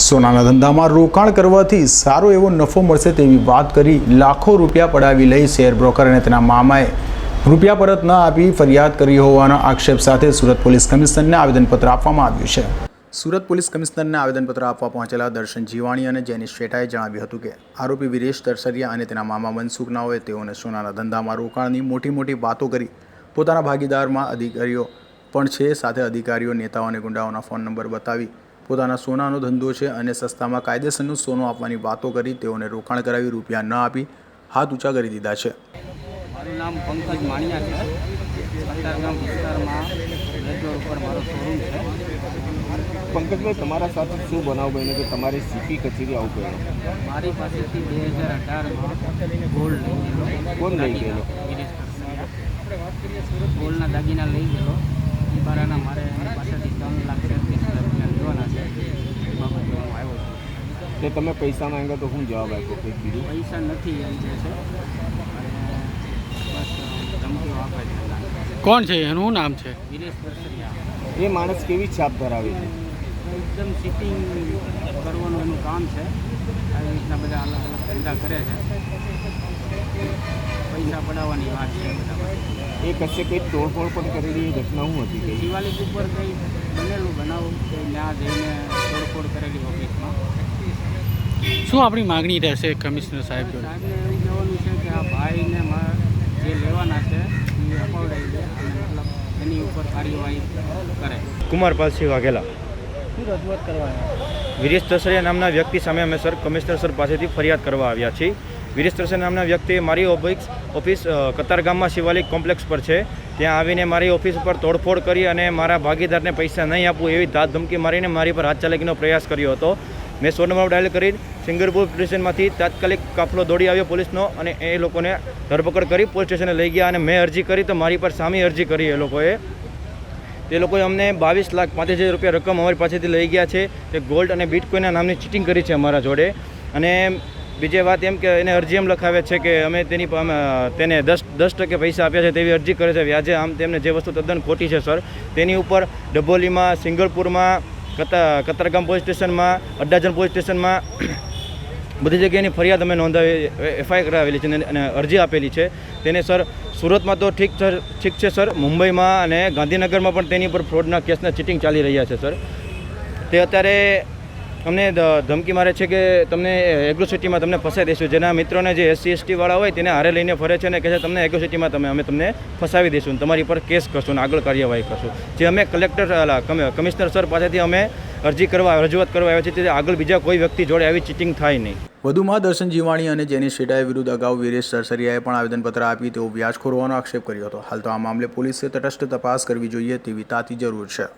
સોનાના ધંધામાં રોકાણ કરવાથી સારો એવો નફો મળશે તેવી વાત કરી લાખો રૂપિયા પડાવી લઈ શેર બ્રોકર અને તેના મામાએ રૂપિયા પરત ન આપી ફરિયાદ કરી હોવાના આક્ષેપ સાથે સુરત પોલીસ કમિશનરને આવેદનપત્ર આપવામાં આવ્યું છે. સુરત પોલીસ કમિશનરને આવેદનપત્ર આપવા પહોંચેલા દર્શન જીવાણી અને જેનિશ શેઠાએ જણાવ્યું હતું કે, આરોપી વિરેશ દરસરિયા અને તેના મામા મનસુખ નાઓએ તેઓને સોનાના ધંધામાં રોકાણની મોટી મોટી વાતો કરી. પોતાના ભાગીદારમાં અધિકારીઓ પણ છે, સાથે અધિકારીઓ, નેતાઓ અને ગુંડાઓના ફોન નંબર બતાવી પોતાના સોનાનો ધંધો છે અને સસ્તામાં કાયદેસરનું સોનું આપવાની વાતો કરી તેઓને રોકાણ કરાવી રૂપિયા ન આપી હાથ ઊંચા કરી દીધા છે. મારું નામ પંકજ માણિયા છે. અંતરગામ વિસ્તારમાં રેડિયો ઉપર મારો શોરૂમ છે. પંકજભાઈ તમારા સાથે શું બનાવ બન્યો કે તમારી સીપી કચેરી આવું કર્યું? મારી પાસેથી બે હજાર અઢારમાં ગોલ્ડ લઈ ગયેલો. કોણ લઈ ગયેલો? ગોલ્ડના દાગીના લઈ ગયેલો. એ બારાના મારે એની પાસેથી ત્રણ લાખ રૂપિયા લેવાના છે. એ બાબતે હું આવ્યો છું તે તમે પૈસા માંગ્યા તો શું જવાબ આપ્યો કંઈક બીજું? પૈસા નથી એમ જે છે. કોણ છે? એનું શું નામ છે? એ માણસ કેવી છાપ ધરાવે છે? એકદમ સિટિંગ કરવાનું એનું કામ છે. આવી રીતના બધા અલગ અલગ ધંધા કરે છે. પૈસા પડાવવાની વાત છે. એ કશે કંઈક તોડફોડ પણ કરેલી એ ઘટના શું હતી દિવાળી ઉપર કંઈ બનેલું બનાવ કે ત્યાં જઈને તોડફોડ કરેલી ઓફિસમાં? શું આપણી માગણી રહેશે કમિશનર સાહેબ સાહેબને એવું કહેવાનું છે કે આ ભાઈને મા- જે લેવાના છે એ અપાવડાવી દે મતલબ એની ઉપર કાર્યવાહી કરે. કુમારપાલસિંહ વાઘેલા. શું રજૂઆત કરવાની? વિરેશ તસરિયા નામના વ્યક્તિ સામે અમે સર કમિશનર સર પાસેથી ફરિયાદ કરવા આવ્યા છીએ. વિરેશ નામના વ્યક્તિએ મારી ઓફિસ ઓફિસ કતારગામમાં શિવાલિક કોમ્પ્લેક્સ પર છે. ત્યાં આવીને મારી ઓફિસ પર તોડફોડ કરી અને મારા ભાગીદારને પૈસા નહીં આપવું એવી ધાત ધમકી મારીને મારી પર હાથ ચાલાકીનો પ્રયાસ કર્યો હતો. મેં સો ડાયલ કરી, સિંગરપુર સ્ટેશનમાંથી તાત્કાલિક કાફલો દોડી આવ્યો પોલીસનો અને એ લોકોને ધરપકડ કરી પોલીસ સ્ટેશને લઈ ગયા અને મેં અરજી કરી તો મારી પર સામી અરજી કરી એ લોકોએ. તે લોકોએ અમને બાવીસ લાખ પાંત્રીસ હજાર રૂપિયા રકમ અમારી પાસેથી લઈ ગયા છે. તે ગોલ્ડ અને બિટકોઈનના નામની ચીટિંગ કરી છે અમારા જોડે. અને બીજી વાત એમ કે એને અરજી એમ લખાવે છે કે અમે તેની અમે, તેને દસ દસ ટકે પૈસા આપ્યા છે તેવી અરજી કરે છે. વ્યાજે આમ તેમને જે વસ્તુ તદ્દન ખોટી છે સર તેની ઉપર ડભોલીમાં સિંગલપુરમાં કતા કતારગામ પોલીસ સ્ટેશનમાં અડ્ડાજન પોલીસ સ્ટેશનમાં બધી જગ્યાની ફરિયાદ અમે નોંધાવી એફઆઈઆર કરાવેલી છે અને- અરજી આપેલી છે. તેને સર સુરતમાં તો ઠીક ઠીક છે સર મુંબઈમાં અને ગાંધીનગરમાં પણ તેની પર ફ્રોડના કેસના ચીટિંગ ચાલી રહ્યા છે સર. તે અત્યારે અમને ધમકી મારે છે કે તમને એગ્રોસિટીમાં તમને ફસાઈ દઈશું. જેના મિત્રોને જે એસસી વાળા હોય તેને હારે લઈને ફરે છે અને કહે છે, તમને એગ્રોસિટીમાં તમે, અમે તમને ફસાવી દઈશું તમારી પર કેસ કરશું અને આગળ કાર્યવાહી કરશું. જે અમે કલેક્ટર કમિશનર સર પાસેથી અમે અરજી કરવા, રજૂઆત કરવા આવ્યા છીએ. તે આગળ બીજા કોઈ વ્યક્તિ જોડે આવી ચીટિંગ થાય નહીં. વધુમાં દર્શન જીવાણી અને જેની શેઠાએ વિરુદ્ધ અગાઉ વિરેશ સરસરિયાએ પણ આવેદનપત્ર આપી તેવો વ્યાજખોર હોવાનો આક્ષેપ કર્યો હતો. હાલ તો આ મામલે પોલીસે તટસ્થ તપાસ કરવી જોઈએ તેવી તાતી જરૂર છે.